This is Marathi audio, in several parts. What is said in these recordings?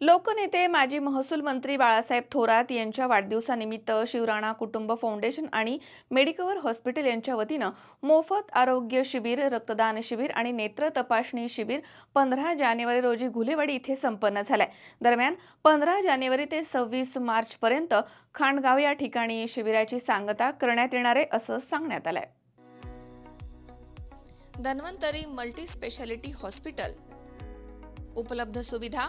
लोकनेते माजी महसूल मंत्री बाळासाहेब थोरात यांच्या वाढदिवसानिमित्त शिवराणा कुटुंब फाउंडेशन आणि मेडिकवर हॉस्पिटल यांच्या वतीनं मोफत आरोग्य शिबिर रक्तदान शिबिर आणि नेत्र तपासणी शिबिर पंधरा जानेवारी रोजी घुलेवाडी इथे संपन्न झालंय. दरम्यान पंधरा जानेवारी ते सव्वीस मार्चपर्यंत खांडगाव या ठिकाणी शिबिराची सांगता करण्यात येणार आहे असं सांगण्यात आलंय. Dhanvantari multi speciality hospital. उपलब्ध सुविधा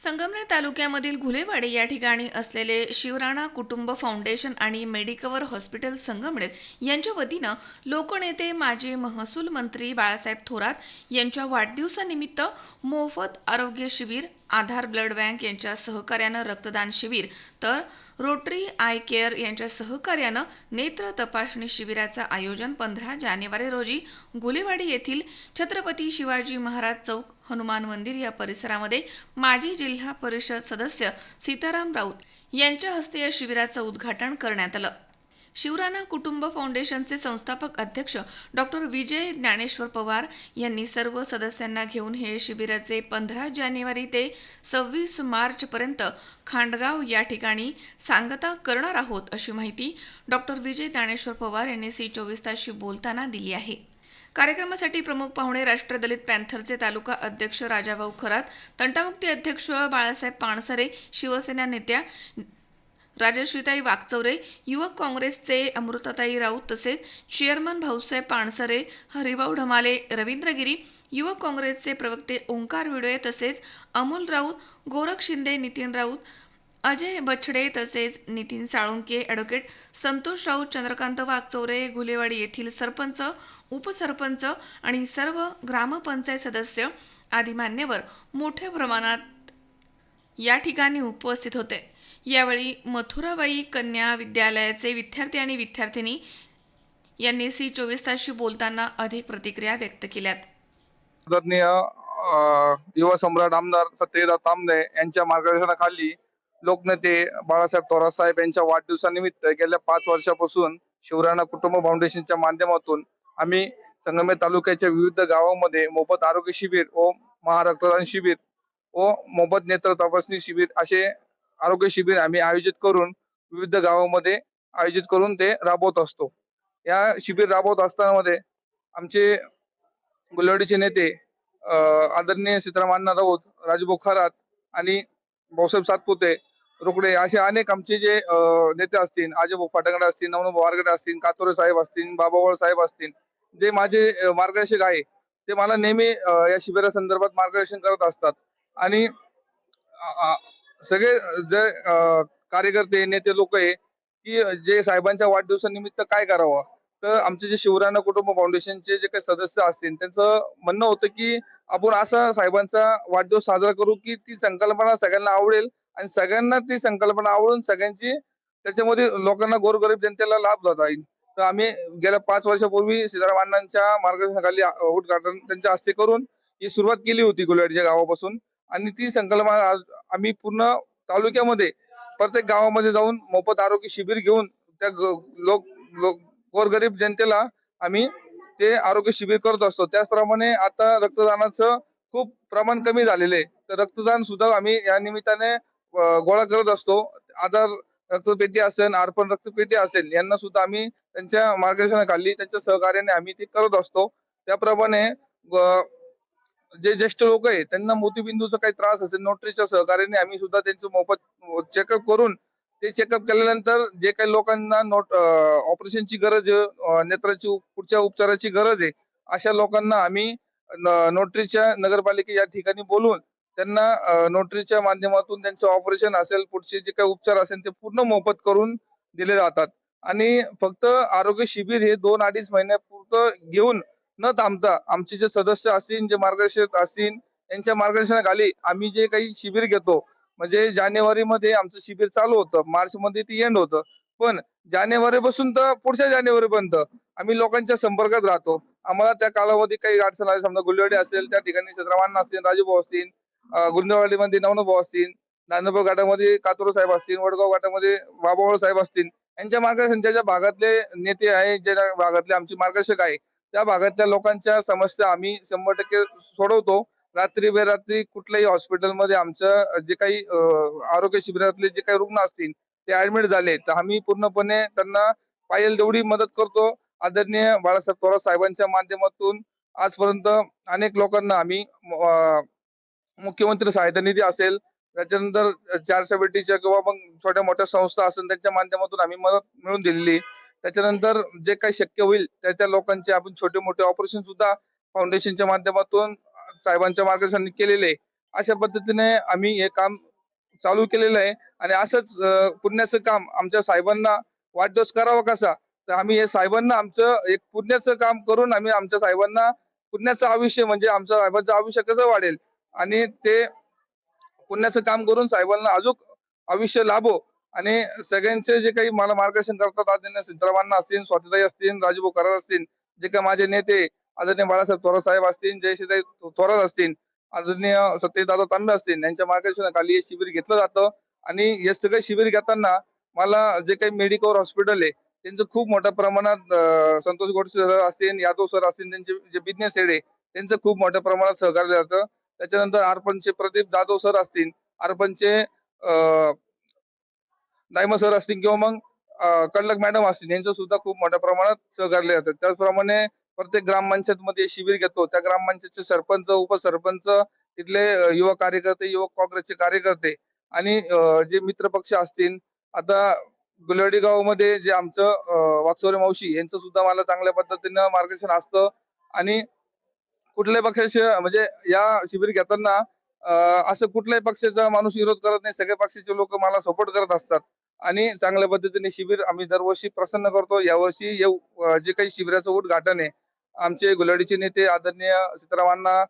संगमनेर तालुक्यामधील घुलेवाडी या ठिकाणी असलेले शिवराणा कुटुंब फाउंडेशन आणि मेडिकवर हॉस्पिटल संगमनेर यांच्या वतीनं लोकनेते माजी महसूल मंत्री बाळासाहेब थोरात यांच्या वाढदिवसानिमित्त मोफत आरोग्य शिबिर आधार ब्लड बँक यांच्या सहकार्यानं रक्तदान शिबिर तर रोटरी आय केअर यांच्या सहकार्यानं नेत्र तपासणी शिबिराचं आयोजन पंधरा जानेवारी रोजी गुलेवाडी येथील छत्रपती शिवाजी महाराज चौक हनुमान मंदिर या परिसरामध्ये माजी जिल्हा परिषद सदस्य सीताराम राऊत यांच्या हस्ते या शिबिराचं उद्घाटन करण्यात आलं. शिवराणा कुटुंब फाउंडेशनचे संस्थापक अध्यक्ष डॉक्टर विजय ज्ञानेश्वर पवार यांनी सर्व सदस्यांना घेऊन हे शिबिराचे पंधरा जानेवारी ते सव्वीस मार्चपर्यंत खांडगाव या ठिकाणी सांगता करणार आहोत अशी माहिती डॉक्टर विजय ज्ञानेश्वर पवार यांनी सी चोवीस तासशी बोलताना दिली आहे. कार्यक्रमासाठी प्रमुख पाहुणे राष्ट्रदलित पॅन्थरचे तालुका अध्यक्ष राजाभाऊ खरात तंटामुक्ती अध्यक्ष बाळासाहेब पाणसरे शिवसेना नेत्या राजश्रीताई वाकचौरे युवक काँग्रेसचे अमृताताई राऊत तसेच चेअरमन भाऊसाहेब पाणसरे हरिभाऊ ढमाले रवींद्रगिरी युवक काँग्रेसचे प्रवक्ते ओंकार विडोळे तसेच अमोल राऊत गोरख शिंदे नितीन राऊत अजय बछडे तसेच नितीन साळुंके ॲडव्होकेट संतोष राऊत चंद्रकांत वाघचौरे गुलेवाडी येथील सरपंच उपसरपंच आणि सर्व ग्रामपंचायत सदस्य आदी मान्यवर मोठ्या प्रमाणात या ठिकाणी उपस्थित होते. यावेळी मथुराबाई कन्या विद्यालयाचे विद्यार्थी आणि विद्यार्थिनी यांनी सी चोवीस तासशी बोलताना अधिक प्रतिक्रिया व्यक्त केल्यात. आदरणीय युवा सम्राट आमदार सत्यजित तांबे यांच्या मार्गदर्शनाखाली लोकनेते बाळासाहेब थोरात साहेब यांच्या वाढदिवसानिमित्त गेल्या पाच वर्षापासून शिवराणा कुटुंब फाउंडेशनच्या माध्यमातून आम्ही संगमेर तालुक्याच्या विविध गावांमध्ये मोफत आरोग्य शिबिर व महारक्तदान शिबिर व मोफत नेत्र तपासणी शिबिर असे आरोग्य शिबिर आम्ही आयोजित करून विविध गावामध्ये आयोजित करून ते राबवत असतो. या शिबिर राबवत असताना मध्ये आमचे गुलवाडीचे नेते आदरणीय सीताराम अण्णा राऊत राजभाऊ खरात आणि भाऊसाहेब सातपुते रोकडे असे अनेक आमचे जे नेते असतील आजोबा फाटंगडे असतील नवनभाऊ वारगडे असतील कातोरे साहेब असतील बाबावळ साहेब असतील जे माझे मार्गदर्शक आहे ते मला नेहमी या या शिबिरासंदर्भात मार्गदर्शन करत असतात. आणि सगळे जे कार्यकर्ते नेते लोक आहे की जे साहेबांच्या वाढदिवसानिमित्त काय करावं? तर आमचे जे शिवराणा कुटुंब फाउंडेशनचे जे काही सदस्य असतील त्यांचं म्हणणं होतं की आपण असा साहेबांचा वाढदिवस साजरा करू की ती संकल्पना सगळ्यांना आवडेल आणि सगळ्यांना ती संकल्पना आवडून सगळ्यांची त्याच्यामध्ये लोकांना गोरगरीब जनतेला लाभ जाता येईल तर आम्ही गेल्या पाच वर्षापूर्वी सीताराम अण्णांच्या मार्गदर्शनाखाली उद्घाटन त्यांच्या हस्ते करून ही सुरुवात केली होती गुलवाडीच्या गावापासून आणि ती संकल्पना आज आम्ही पूर्ण तालुक्यामध्ये प्रत्येक गावामध्ये जाऊन मोफत आरोग्य शिबिर घेऊन त्या ग- लोक लोक गोरगरीब जनतेला आम्ही ते आरोग्य शिबिर करत असतो. त्याचप्रमाणे आता रक्तदानाचं खूप प्रमाण कमी झालेलं आहे. तर रक्तदान सुद्धा आम्ही या निमित्ताने गोळा करत असतो. आधार रक्तपेटी असेल अर्पण रक्तपेटी असेल यांना सुद्धा आम्ही त्यांच्या मार्गदर्शनाखाली त्यांच्या सहकार्याने आम्ही ते करत असतो. त्याप्रमाणे ग- जे ज्येष्ठ लोक आहे त्यांना मोतीबिंदूचा काही त्रास असेल नोटरीच्या सहकार्याने आम्ही सुद्धा त्यांचं मोफत चेकअप करून ते चेकअप केल्यानंतर जे काही लोकांना नोट ऑपरेशनची गरज आहे नेत्राची पुढच्या उपचाराची गरज आहे अशा लोकांना आम्ही नोटरीच्या नगरपालिके या ठिकाणी बोलून त्यांना नोटरीच्या माध्यमातून त्यांचं ऑपरेशन असेल पुढचे जे काही उपचार असेल ते पूर्ण मोफत करून दिले जातात. आणि फक्त आरोग्य शिबिर हे दोन अडीच महिन्यापुरतं घेऊन न थांबता आमचे जे सदस्य असतील जे मार्गदर्शक असतील यांच्या मार्गदर्शनाखाली आम्ही जे काही शिबिर घेतो म्हणजे जानेवारी मध्ये आमचं शिबिर चालू होतं. मार्च मध्ये ते एंड होतं. पण जानेवारी पासून तर पुढच्या जानेवारी पर्यंत आम्ही लोकांच्या संपर्कात राहतो. आम्हाला त्या कालावधी काही अडचण आली समजा गुल्लेवाडी असेल त्या ठिकाणी छत्रवान असतील राजूभाऊ असतील अं, गुंदेवाडीमध्ये नवनभाऊ असतील नांदपूर घाटामध्ये कातोर साहेब असतील वडगाव घाटामध्ये बाबावळ साहेब असतील यांच्या मार्गदर्शन ज्या भागातले नेते आहे ज्या भागातले आमचे मार्गदर्शक आहे त्या भागातल्या लोकांच्या समस्या आम्ही शंभर टक्के सोडवतो. रात्री बेरात्री कुठल्याही हॉस्पिटलमध्ये आमच्या जे काही आरोग्य शिबिरातले जे काही रुग्ण असतील ते ऍडमिट झाले. तर आम्ही पूर्णपणे त्यांना पाहिजे तेवढी मदत करतो. आदरणीय बाळासाहेब थोरात साहेबांच्या माध्यमातून आजपर्यंत अनेक लोकांना आम्ही अं, मुख्यमंत्री सहायता निधी असेल त्याच्यानंतर चॅरिटेबलिटीच्या किंवा मग छोट्या मोठ्या संस्था असेल त्यांच्या माध्यमातून आम्ही मदत मिळवून दिलेली. आहे. त्याच्यानंतर जे काही शक्य होईल त्या त्या लोकांचे आपण छोटे मोठे ऑपरेशन सुद्धा फाउंडेशनच्या माध्यमातून साहेबांच्या मार्गदर्शनाने केलेले आहे. अशा पद्धतीने आम्ही हे काम चालू केलेलं आहे आणि असंच पुण्याचं काम आमच्या साहेबांना वाढदिवस करावा कसा? तर आम्ही हे साहेबांना आमचं एक पुण्याचं काम करून आम्ही आमच्या साहेबांना पुण्याचं आयुष्य म्हणजे आमच्या साहेबांचं आयुष्य कसं वाढेल? आणि ते पुण्याचं काम करून साहेबांना अजून आयुष्य लाभो. आणि सगळ्यांचे जे काही मला मार्गदर्शन करतात आदरणीय सिद्धरामांना असतील स्वातीताई असतील राजूभाऊ करार असतील जे काही माझे नेते आदरणीय बाळासाहेब थोरात साहेब असतील जयश्रीताई थोरात असतील आदरणीय सत्यदादा तांबे असतील यांच्या मार्गदर्शनाखाली हे शिबिर घेतलं जातं. आणि हे सगळं शिबिर घेताना मला जे काही मेडिकल हॉस्पिटल आहे त्यांचं खूप मोठ्या प्रमाणात संतोष गोडसे सर असतील यादव सर असतील त्यांचे जे बिझनेस हेड आहे त्यांचं खूप मोठ्या प्रमाणात सहकार्य जातं. त्याच्यानंतर आरपणचे प्रदीप जाधव सर असतील आरपणचे अं, सर असतील किंवा मग कडलक मॅडम असतील यांचं सुद्धा खूप मोठ्या प्रमाणात सहकार्य जातात त्याचप्रमाणे प्रत्येक ग्रामपंचायत मध्ये शिबिर घेतो. त्या ग्रामपंचायतचे सरपंच उपसरपंच तिथले युवक कार्यकर्ते युवक काँग्रेसचे कार्यकर्ते आणि जे मित्र पक्ष असतील. आता गुलवाडी गावामध्ये जे आमचं अं, मावशी यांचं सुद्धा मला चांगल्या पद्धतीनं मार्गदर्शन असतं. आणि कुठल्याही पक्षाचे म्हणजे या शिबिर घेताना असं कुठल्याही पक्षाचा माणूस विरोध करत नाही. सगळ्या पक्षाचे लोक मला सपोर्ट करत असतात. आणि चांगल्या पद्धतीने शिबिर आम्ही दरवर्षी प्रसन्न करतो. यावर्षी जे काही शिबिराचं उद्घाटन आहे आमचे गुलाडीचे नेते आदरणीय सीतारामांना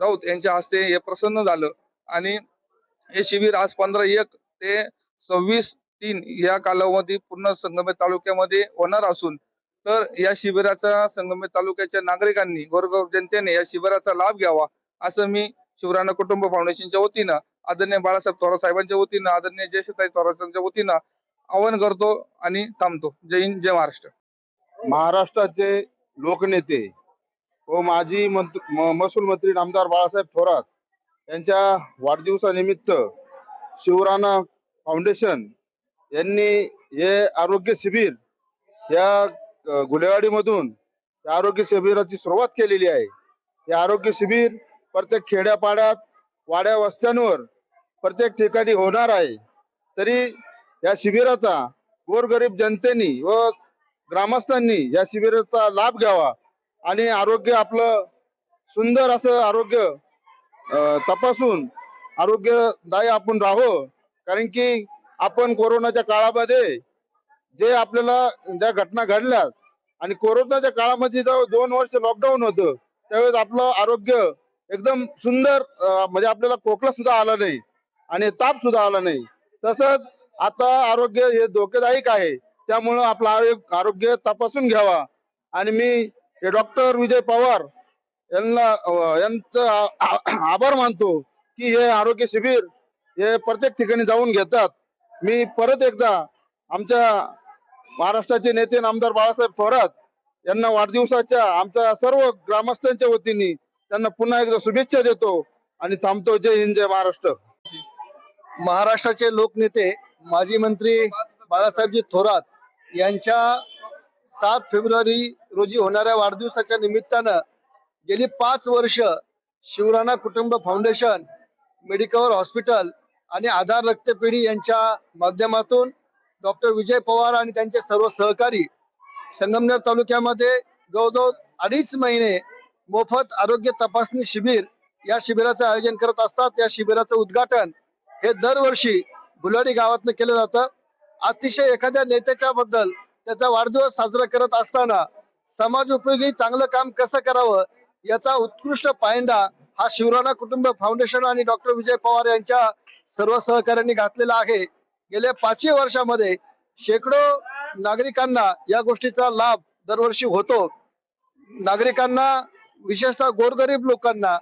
राऊत यांच्या हस्ते हे प्रसन्न झालं. आणि हे शिबिर आज पंधरा एक ते सव्वीस तीन या कालावधी पूर्ण संगमेर तालुक्यामध्ये होणार असून तर या शिबिराचा संगमेर तालुक्याच्या नागरिकांनी गोरगरीब जनतेने या शिबिराचा लाभ घ्यावा असं मी शिवराणा कुटुंब फाउंडेशनच्या वतीनं आदरणीय बाळासाहेब थोरात साहेबांच्या वतीनं आदरणीय जयश्रीताई थोरातांच्या वतीनं आवाहन करतो आणि थांबतो. जय हिंद जय महाराष्ट्र. महाराष्ट्राचे लोकनेते व माजी म- महसूल मंत्री नामदार बाळासाहेब थोरात यांच्या वाढदिवसानिमित्त शिवराणा फाउंडेशन यांनी हे आरोग्य शिबिर या गुलेवाडीमधून या आरोग्य शिबिराची सुरुवात केलेली आहे. हे आरोग्य शिबिर प्रत्येक खेड्यापाड्यात वाड्या वस्त्यांवर प्रत्येक ठिकाणी होणार आहे. तरी या शिबिराचा गोरगरीब जनतेनी व ग्रामस्थांनी या शिबिराचा लाभ घ्यावा आणि आरोग्य आपलं सुंदर असं आरोग्य तपासून आरोग्यदायी आपण राहो. कारण की आपण कोरोनाच्या काळामध्ये जे आपल्याला ज्या घटना घडल्या आणि कोरोनाच्या काळामध्ये जेव्हा दोन वर्ष लॉकडाऊन होतं त्यावेळेस आपलं आरोग्य एकदम सुंदर म्हणजे आपल्याला खोकला सुद्धा आला नाही. आणि ताप सुद्धा आला नाही. तसंच आता आरोग्य हे धोकेदायक आहे. त्यामुळं आपलं आरोग्य तपासून घ्यावा. आणि मी हे डॉक्टर विजय पवार यांना यांचं आभार मानतो की हे आरोग्य शिबिर हे प्रत्येक ठिकाणी जाऊन घेतात. मी परत एकदा आमच्या महाराष्ट्राचे नेते नामदार बाळासाहेब थोरात यांना वाढदिवसाच्या आमच्या सर्व ग्रामस्थांच्या वतीने त्यांना पुन्हा एकदा शुभेच्छा देतो आणि थांबतो. जय हिंद जय महाराष्ट्र. महाराष्ट्राचे लोकनेते माजी मंत्री बाळासाहेबजी थोरात यांच्या सात फेब्रुवारी रोजी होणाऱ्या वाढदिवसाच्या निमित्तानं गेली पाच वर्ष शिवराणा कुटुंब फाउंडेशन मेडिकल हॉस्पिटल आणि आधार रक्तपेढी यांच्या माध्यमातून डॉक्टर विजय पवार आणि त्यांचे सर्व सहकारी संगमनेर तालुक्यामध्ये जवळजवळ अडीच महिने मोफत आरोग्य तपासणी शिबिर या शिबिराचं आयोजन करत असतात. या शिबिराचं उद्घाटन हे दरवर्षी गुलाडी गावातनं केलं जातं. अतिशय एखाद्या नेत्याच्या बद्दल त्याचा वाढदिवस साजरा करत असताना समाज उपयोगी चांगलं काम कसं करावं याचा उत्कृष्ट पायंडा हा शिवराणा कुटुंब फाउंडेशन आणि डॉक्टर विजय पवार यांच्या सर्व सहकार्यांनी घातलेला आहे. गेल्या पाचवी वर्षामध्ये शेकडो नागरिकांना या गोष्टीचा लाभ दरवर्षी होतो. नागरिकांना विशेषतः गोरगरीब लोकांना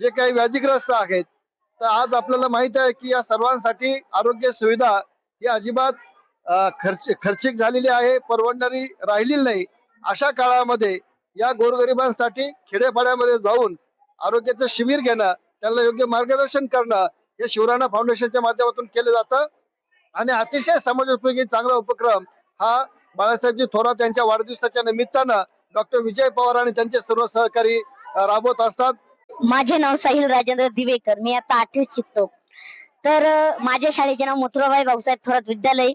जे काही व्याधीग्रस्त आहेत तर आज आपल्याला माहीत आहे की या सर्वांसाठी आरोग्य सुविधा ही अजिबात खर्च खर्चिक झालेली आहे परवडणारी राहिलेली नाही. अशा काळामध्ये या गोरगरिबांसाठी खेड्यापाड्यामध्ये जाऊन आरोग्याचं शिबिर घेणं त्यांना योग्य मार्गदर्शन करणं हे शिवराणा फाउंडेशनच्या माध्यमातून केलं जातं. आणि अतिशय समाजोपयोगी चांगला उपक्रम हा बाळासाहेबजी थोरात यांच्या वाढदिवसाच्या निमित्तानं डॉक्टर विजय पवार आणि त्यांचे सर्व सहकारी राबवत असतात. माझे नाव साहिल राजेंद्र दिवेकर. मी आता आठवीत शिकतो. तर माझ्या शाळेचे नाव मथुराबाई भाऊसाहेब थोरात विद्यालय.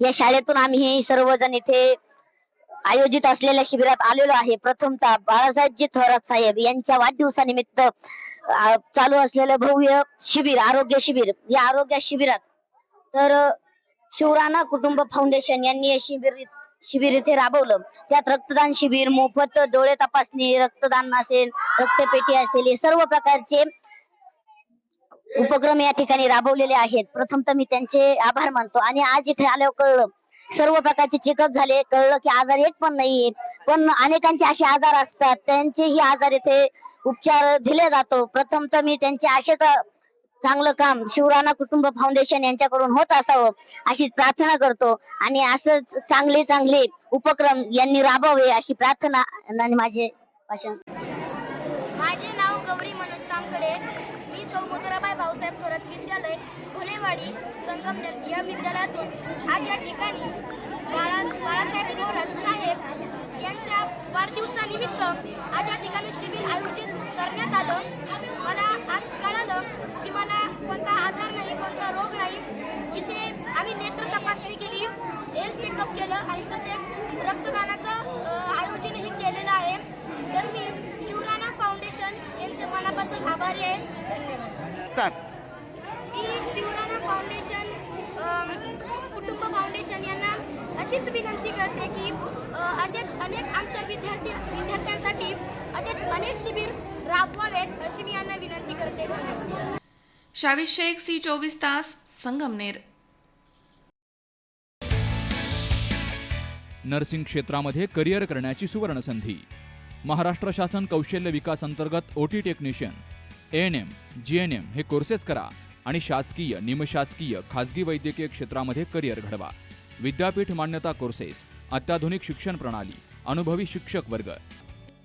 या शाळेतून आम्ही हे सर्वजण इथे आयोजित असलेल्या शिबिरात आलेलो आहे. प्रथमतः बाळासाहेबजी थोरात साहेब यांच्या वाढदिवसानिमित्त चालू असलेलं भव्य शिबिर आरोग्य शिबिर. या आरोग्य शिबिरात तर शिवराणा कुटुंब फाउंडेशन यांनी हे शिबिर शिबिर इथे राबवलं. त्यात रक्तदान शिबिर मोफत डोळे तपासणी रक्तदान असेल रक्तपेटी असेल हे सर्व प्रकारचे उपक्रम या ठिकाणी राबवलेले आहेत. प्रथम तर मी त्यांचे आभार मानतो. आणि आज इथे आल्यावर कळलं. सर्व प्रकारचे चेकअप झाले. कळलं की आजार एक पण नाहीये. पण अनेकांचे असे आजार असतात. त्यांचेही आजार इथे उपचार दिले जातो. प्रथम तर मी त्यांचे असेच चांगलं काम शिवराणा कुटुंब फाउंडेशन यांच्याकडून होत असावं अशी प्रार्थना करतो. आणि असंच चांगले चांगले उपक्रम यांनी राबवावे अशी प्रार्थना आणि माझे भाषण. माझे नाव गौरी मनोज कामकडे. मी सौ भाऊसाहेब थोरात विद्यालय फुलेवाडी संगमनेर या विद्यालयातून आज या ठिकाणी बाळा बाळासाहेब थोरात साहेब यांच्या वाढदिवसानिमित्त आज या ठिकाणी शिबिर आयोजित करण्यात आलं. मला आज कळालं की मला कोणता आजार नाही कोणता रोग नाही. इथे आम्ही नेत्र तपासणी केली हेल्थ चेकअप केलं आणि तसेच रक्तदानाचं आयोजनही केलेलं आहे. तर मी शिवराणा फाउंडेशन यांचे मनापासून आभारी आहे. धन्यवाद. मी शिवराणा फाउंडेशन कुटुंब फाउंडेशन यांना अशीच विनंती करते की असेच अनेक आमच्या विद्यार्थी विद्यार्थ्यांसाठी असेच अनेक शिबिर राबवावेत अशी मी यांना विनंती करते. धन्यवाद. शावीर शेख सी चोवीस तास संगमनेर. नर्सिंग क्षेत्रामध्ये करिअर करण्याची सुवर्णसंधी. महाराष्ट्र शासन कौशल्य विकास अंतर्गत O T technician. N M G N M हे कोर्सेस करा आणि शासकीय निमशासकीय खाजगी वैद्यकीय क्षेत्रामध्ये करिअर घडवा. विद्यापीठ मान्यता कोर्सेस अत्याधुनिक शिक्षण प्रणाली अनुभवी शिक्षक वर्ग